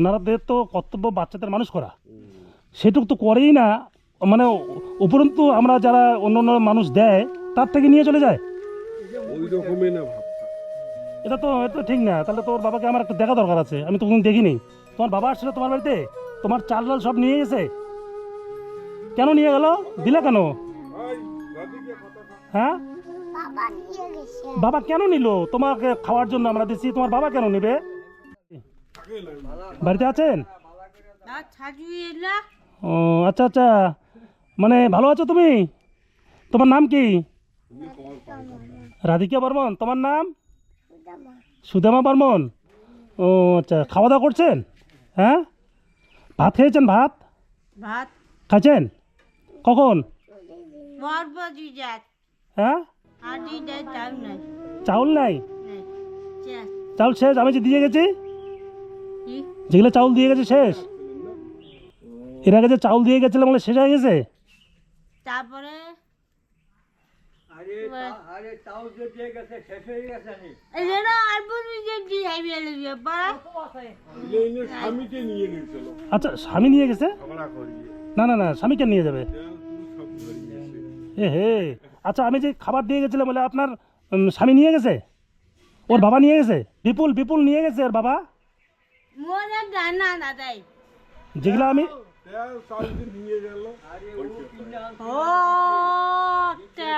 ওনারাদের তো কর্তব্য বাচ্চাদের মানুষ করা। সেটুকু তো করেই না মানে উপরন্তু আমরা যারা অন্য অন্য মানুষ দেয় তার থেকে নিয়ে চলে যায়। ওই রকমই না এটা তো এটা তো ঠিক না তাহলে তোর বাবাকে আমার একটু দেখা দরকার আছে আমি তো কোনদিন দেখিনি। তোমার বাবা আসছিল তোমার বাড়িতে তোমার চাল ডাল সব নিয়ে গেছে। কেন নিয়ে গেল? দিলা কেন। হ্যাঁ? বাবা নিয়ে গেছে। বাবা কেন নিল? তোমাকে খাওয়ার জন্য আমরা দিচ্ছি তোমার বাবা কেন নেবে? বাড়িতে আছেন? ও আচ্ছা আচ্ছা। মানে ভালো আছো তুমি? তোমার নাম কি? রাধিকা বর্মন। তোমার নাম? সুদামা। বর্মন। ও আচ্ছা। খাওয়া দাওয়া করছেন? হ্যাঁ? ভাত খেয়েছেন ভাত? ভাত। খাচ্ছেন কখন? হ্যাঁ? চাউল নাই। চাউল শেষ আমি যে দিয়ে গেছি। যেগুলো চাউল দিয়ে গেছে শেষ? এর আগে যে চাউল দিয়ে গেছিলাম বলে শেষ হয়ে গেছে? তারপরে আচ্ছা স্বামী নিয়ে গেছে? না না না স্বামীকে নিয়ে যাবে। এ হে। আচ্ছা আমি যে খাবার দিয়ে গেছিলাম বলে আপনার স্বামী নিয়ে গেছে? ওর বাবা নিয়ে গেছে? বিপুল বিপুল নিয়ে গেছে ওর বাবা মোরে দানা না দেয় তেল যেগুলো আমি? যে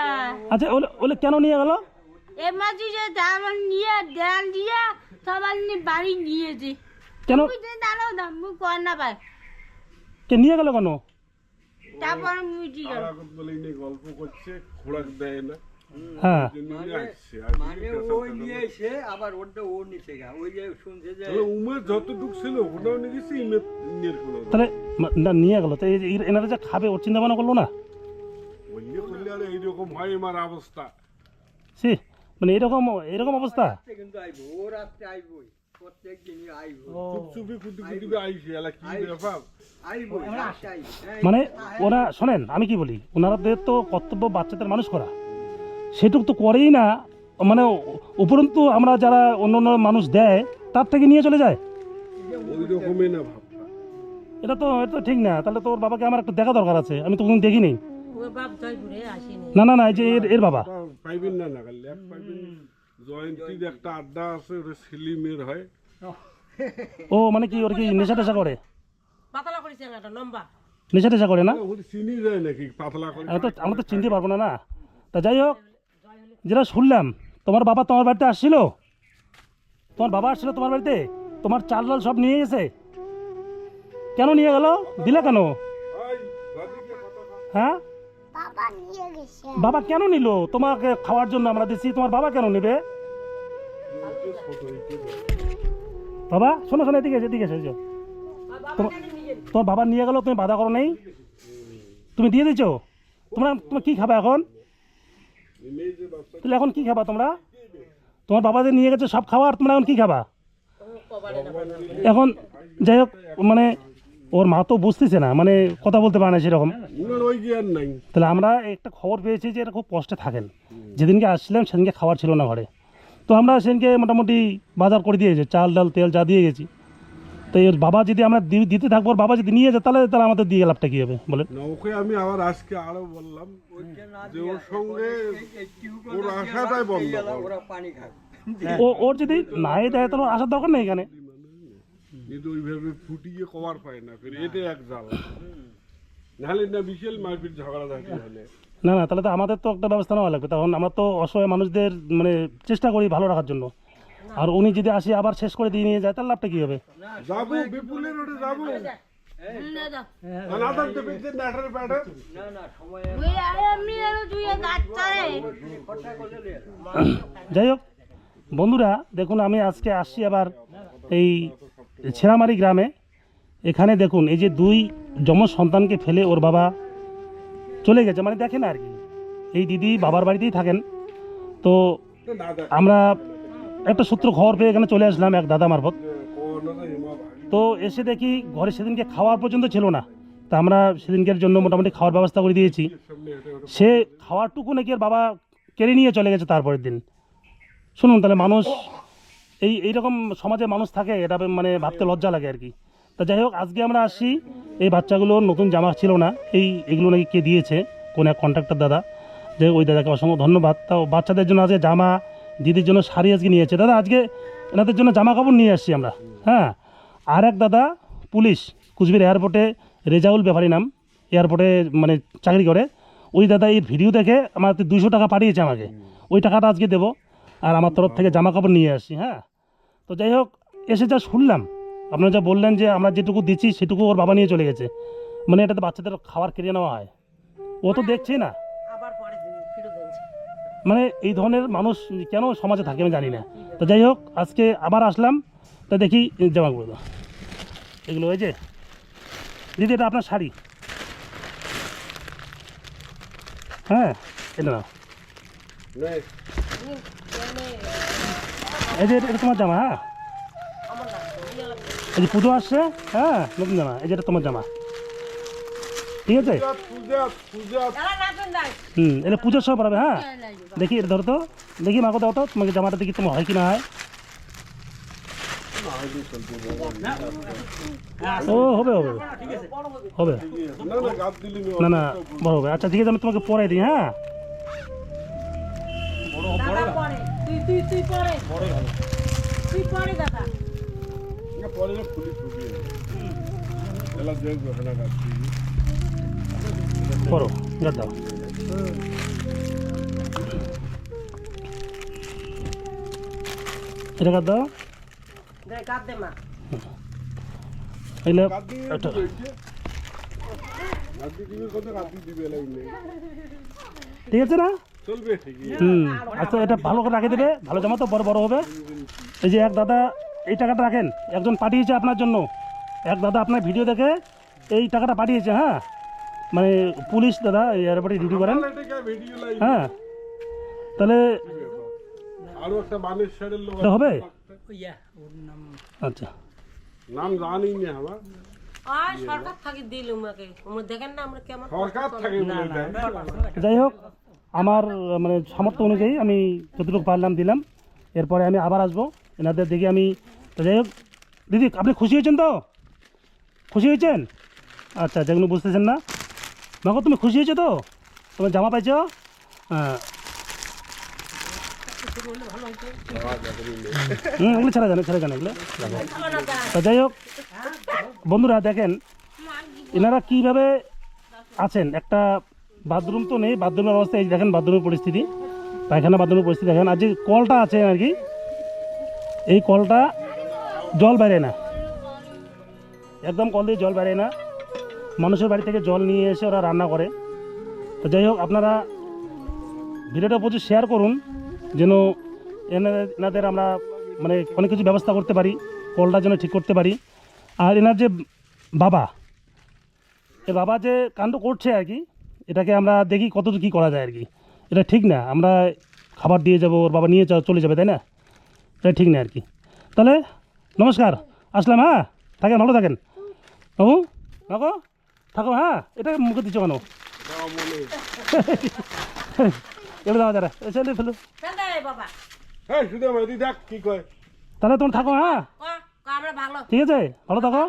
আচ্ছা ওলে ওলে কেন নিয়ে গেল? এ মাঝে যে দাম নিয়ে ডাল দিয়া সবার নি বাড়ি নিয়ে দি কেন? দাঁড়াও দাম কর না পাই কে নিয়ে গেল কেন? তারপর গল্প করছে খোরাক দেয় না। হ্যাঁ। মানে নিয়ে এসে আবার ওটা ও নিচে গা। ওই যে শুনছে যে উমের যতটুক ছিল ওটাও নিয়ে গেছে ইমের ইমের কোনো তাহলে না নিয়ে গেল। তো এই যে এর- এনারা যে খাবে ওর চিন্তা ভাবনা করল না? করলে আর এইরকম হয় আমার অবস্থা। সি মানে এরকম এরকম অবস্থা? কিন্তু আইবো ও রাত্রে আইবই প্রত্যেক দিনই আইবো। চুপ কুটি কুটি আইসে এলা কি ব্যাপার? আইবো রাত্রে আইবো। মানে ওরা শোনেন আমি কি বলি? ওনারাদের তো কর্তব্য বাচ্চাদের মানুষ করা। সেটুকু তো করেই না। মানে উপরন্তু আমরা যারা অন্য অন্য মানুষ দেয় তার থেকে নিয়ে চলে যায়। ওই রকমই না এটা তো এটা তো ঠিক না। তাহলে তোর বাবাকে আমার একটু দেখা দরকার আছে। আমি তো কোনদিন দেখিনি। ও বাপ জয় ঘুরে আসেনি। না না না এই যে এর এর বাবা। পাইবেন না এক জয়ন্তীর একটা আড্ডা আছে ওটা সেলিমের হয়। ও মানে কি ওর কি নেশা টেশা করে? পাতলা করেছে একটা লম্বা। নেশা টেশা করে না? চিনি যায় নাকি? পাতলা করে আমরা তো চিনতে পারব না না। তা যাই হোক যেটা শুনলাম তোমার বাবা তোমার বাড়িতে আসছিল? তোমার বাবা আসছিল তোমার বাড়িতে? তোমার চাল ডাল সব নিয়ে গেছে? কেন নিয়ে গেল? দিলা কেন। হ্যাঁ? বাবা কেন নিল? তোমাকে খাওয়ার জন্য আমরা দিচ্ছি। তোমার বাবা কেন নেবে? বাবা শোনো শোনো এদিকে এদিকে এসো, এসো। তোমার- বাবা নিয়ে গেল তুমি বাধা করো নেই। তুমি দিয়ে দিছো তোমরা তোমরা কি খাবা এখন? তাহলে এখন কি খাবা তোমরা? তোমার বাবা যে নিয়ে গেছে সব খাওয়া তোমরা এখন কি খাবা? এখন যাই হোক মানে ওর মা তো বুঝতেছে না মানে কথা বলতে পারে না সেরকম। তাহলে আমরা একটা খবর পেয়েছি যে এটা খুব কষ্টে থাকেন। যেদিনকে আসছিলাম সেদিনকে খাবার ছিল না ঘরে। তো আমরা সেদিনকে মোটামুটি বাজার করে দিয়েছি, চাল ডাল, তেল যা দিয়ে গেছি। তো এর বাবা যদি আমরা দি- দিতে থাকব ওর বাবা যদি নিয়ে যায় তাহলে তাহলে আমাদের দিয়ে লাভটা কী হবে? বলেন। না ওকে আমি আবার আজকে আরও বললাম যে ওর সঙ্গে ওর আশাটাই বন্ধ করো। পানি খাবে ও ওর যদি নাই দেয় তাহলে ওর আসার দরকার নেই এখানে। কিন্তু ওইভাবে ফুটিয়ে কভার পায় না ফের এটা এক জাল নাহলে না বিশাল মারপিট ঝগড়া ঝাঁটি হলে। না না তাহলে তো আমাদের তো একটা ব্যবস্থা নেওয়া লাগবে। তখন আমরা তো অসহায় মানুষদের মানে চেষ্টা করি ভালো রাখার জন্য। আর উনি যদি আসি আবার শেষ করে দিয়ে নিয়ে যায় তার লাভটা কী হবে? যাব বিপুলের ওটা যাব। যাই হোক বন্ধুরা দেখুন আমি আজকে আসছি আবার এই ছেঁড়ামারি গ্রামে। এখানে দেখুন এই যে দুই যমজ সন্তানকে ফেলে ওর বাবা চলে গেছে। মানে দেখেন আর কি এই দিদি বাবার বাড়িতেই থাকেন। তো আমরা একটা সূত্র খবর পেয়ে এখানে চলে আসলাম এক দাদা মারফত। তো এসে দেখি ঘরে সেদিনকে খাওয়ার পর্যন্ত ছিল না। তা আমরা সেদিনকের জন্য মোটামুটি খাওয়ার ব্যবস্থা করে দিয়েছি। সে খাওয়ারটুকু নাকি আর বাবা কেড়ে নিয়ে চলে গেছে তারপরের দিন। শুনুন তাহলে মানুষ, এই, এইরকম সমাজে মানুষ থাকে, এটা মানে ভাবতে লজ্জা লাগে আর কি। তা যাই হোক, আজকে আমরা আসি এই বাচ্চাগুলোর নতুন জামা ছিল না, এই, এগুলো নাকি কে দিয়েছে, কোন এক কন্ট্রাক্টর দাদা। যে ওই দাদাকে অসংখ্য ধন্যবাদ। তাও বাচ্চাদের জন্য আজকে জামা দিদির জন্য শাড়ি আজকে নিয়ে নিয়েছে দাদা, আজকে এনাদের জন্য জামা কাপড় নিয়ে আসছি আমরা। হ্যাঁ আর এক দাদা পুলিশ, কুচবিহার এয়ারপোর্টে রেজাউল ব্যাপারী নাম, এয়ারপোর্টে মানে চাকরি করে। ওই দাদা এই ভিডিও দেখে আমার দুশো টাকা পাঠিয়েছে আমাকে। ওই টাকাটা আজকে দেবো আর আমার তরফ থেকে জামা কাপড় নিয়ে আসছি হ্যাঁ। তো যাই হোক, এসে যা শুনলাম, আপনারা যা বললেন যে আমরা যেটুকু দিচ্ছি সেটুকু ওর বাবা নিয়ে চলে গেছে। মানে এটাতে বাচ্চাদের খাবার কেড়ে নেওয়া হয়। ও তো দেখছেই না। মানে এই ধরনের মানুষ কেন সমাজে থাকে আমি জানি না। তো যাই হোক, আজকে আবার আসলাম, তা দেখি জামাগুলো দাও। এগুলো যে, দিদি, এটা আপনার শাড়ি। হ্যাঁ এটা নাও। এই যে, এটা তোমার জামা হ্যাঁ? এই যে পুজো আসছে হ্যাঁ নতুন জামা, এই যে এটা তোমার জামা। ঠিক আছে? হুম এটা পুজোর সময় পড়াবে হ্যাঁ? দেখি এটা ধরো তো। দেখি মাকে দাও তো তোমাকে জামাটা দেখি তোমার হয় কি না হয়। ও হবে হবে। হবে। না না গাছ দিলি না না বড় হবে। আচ্ছা ঠিক আছে আমি তোমাকে পরে দিই হ্যাঁ? দাদা পরে। এলা পরো গাদ দাও। এটা দাও। কাঁদ দে মা। এগুলো গাছ দিয়ে একটা। দিবে গাছ দিয়ে দিবে কত গাছ দিয়ে দিবে এলাই নেই ঠিক আছে না? চলবে হুম আচ্ছা এটা ভালো করে রাখে দেবে। ভালো জামা তো বড় বড় হবে। এই যে এক দাদা এই টাকাটা রাখেন। একজন পাঠিয়েছে আপনার জন্য। এক দাদা আপনার ভিডিও দেখে এই টাকাটা পাঠিয়েছে হ্যাঁ? মানে পুলিশ দাদা এয়ারপোর্টে ডিউটি করেন। হ্যাঁ। তাহলে আরও একটা বানের শেডের লোক হবে? ইয়া আচ্ছা। নাম জানি না আমার আর সরকার থাকি দিল উমাকে উমা দেখেন না আমরা কেমন সরকার থাকে বলে দেয়। যাই হোক আমার মানে সামর্থ্য অনুযায়ী আমি যতটুকু পারলাম দিলাম। এরপরে আমি আবার আসব। এনাদের দেখে আমি যাই হোক দিদি আপনি খুশি হয়েছেন তো? খুশি হয়েছেন? আচ্ছা যেগুলো বুঝতেছেন না মাগো তুমি খুশি হয়েছো তো? তোমার জামা পাইছো? হ্যাঁ। হুম ছেড়ে জানে ছেড়ে জানে এগুলো। যাই হোক, বন্ধুরা দেখেন, এনারা কীভাবে আছেন? একটা বাথরুম তো নেই, বাথরুমের অবস্থা এই দেখেন বাথরুমের পরিস্থিতি। পায়খানা বাথরুমের পরিস্থিতি দেখেন আর যে কলটা আছে আর কি এই কলটা জল বেড়ে না। একদম কল দিয়ে জল বেড়ে না। মানুষের বাড়ি থেকে জল নিয়ে এসে ওরা রান্না করে। তো যাই হোক, আপনারা ভিডিওটা প্রচুর শেয়ার করুন, যেন এনাদের আমরা মানে অনেক কিছু ব্যবস্থা করতে পারি, কলটা যেন ঠিক করতে পারি। আর এনার যে বাবা, এ বাবা যে কাণ্ড করছে আর কি, এটাকে আমরা দেখি কত কী করা যায় আর কি। এটা ঠিক না, আমরা খাবার দিয়ে যাব, ওর বাবা নিয়ে চলে যাবে, তাই না? এটা ঠিক না আর কি। তাহলে, নমস্কার, আসলাম হ্যাঁ? থাকেন, ভালো থাকেন। বাবু বাবু? থাকো হ্যাঁ এটা মুখে দিচ্ছ কেন? এবার দাও যারা এসে ফেলো। হ্যাঁ তাহলে তোমার থাকো হ্যাঁ? ঠিক আছে? ভালো থাকো।